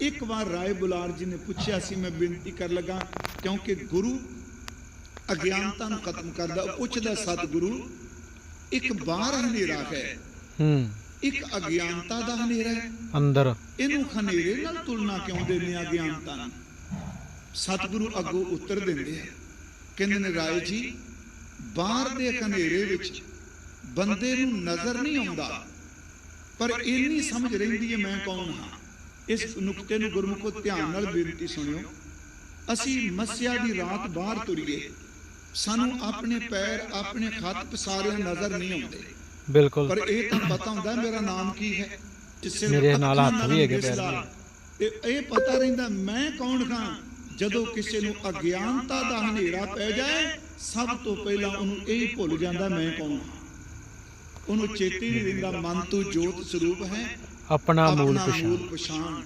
ਇੱਕ ਵਾਰ ਰਾਏ ਬੁਲਾਰ ਜੀ ਨੇ ਪੁੱਛਿਆ ਸੀ ਮੈਂ ਬੇਨਤੀ ਕਰ ਲਗਾ ਕਿਉਂਕਿ ਗੁਰੂ ਅਗਿਆਨਤਾ ਨੂੰ ਖਤਮ ਕਰਦਾ ਪੁੱਛਦਾ ਸਤਿਗੁਰੂ ਇੱਕ ਬਾਹਰ ਹਨੇਰਾ ਹੈ। ਹੂੰ। ਇੱਕ ਅਗਿਆਨਤਾ ਦਾ ਹਨੇਰਾ ਹੈ। ਅੰਦਰ। ਇਹਨੂੰ ਹਨੇਰੇ ਨਾਲ ਤੁਲਨਾ ਕਿਉਂ ਦਿੰਦੇ ਆ ਅਗਿਆਨਤਾ ਨੂੰ ਸਤਿਗੁਰੂ ਅੱਗੋਂ ਉੱਤਰ ਦਿੰਦੇ ਆ। ਕਹਿੰਦੇ ਨੇ ਰਾਏ ਜੀ ਬਾਹਰ ਦੇ ਹਨੇਰੇ ਵਿੱਚ ਬੰਦੇ ਨੂੰ ਨਜ਼ਰ ਨਹੀਂ ਆਉਂਦਾ ਪਰ ਇੰਨੀ ਸਮਝ ਰਹਿੰਦੀ ਹੈ ਮੈਂ ਕੌਣ ਹਾਂ? ਇਸ ਨੁਕਤੇ ਨੂੰ ਗੁਰਮੁਖੋ ਧਿਆਨ ਨਾਲ ਬੇਨਤੀ ਸੁਣਿਓ। ਅਸੀਂ ਮੱਸਿਆ ਦੀ ਰਾਤ ਬਾਹਰ ਤੁਰੀਏ। ਸਾਨੂੰ ਆਪਣੇ ਪੈਰ ਆਪਣੇ ਖੱਤ ਪਸਾਰਿਆਂ ਨਜ਼ਰ ਨਹੀਂ ਆਉਂਦੇ। ਬਿਲਕੁਲ। ਪਰ ਇਹ ਤਾਂ ਪਤਾ ਹੁੰਦਾ ਮੇਰਾ ਨਾਮ ਕੀ ਹੈ ਕਿਸੇ ਮੇਰੇ ਨਾਲ ਹੱਥ ਵੀ ਹੈਗੇ ਪੈਰ। ਤੇ ਇਹ ਪਤਾ ਰਹਿੰਦਾ ਮੈਂ ਕੌਣ ਹਾਂ? ਜਦੋਂ ਕਿਸੇ ਨੂੰ ਅਗਿਆਨਤਾ ਦਾ ਹਨੇਰਾ ਪੈ ਜਾਏ ਸਭ ਤੋਂ ਪਹਿਲਾਂ ਉਹਨੂੰ ਇਹ ਭੁੱਲ ਜਾਂਦਾ ਮੈਂ ਕੌਣ ਹਾਂ। ਉਹਨੂੰ ਚੇਤੇ ਨਹੀਂ ਰਹਿੰਦਾ ਮਨ ਤੋਂ ਜੋਤ ਸਰੂਪ ਹੈ। ਆਪਣਾ ਮੂਲ ਪਛਾਣ।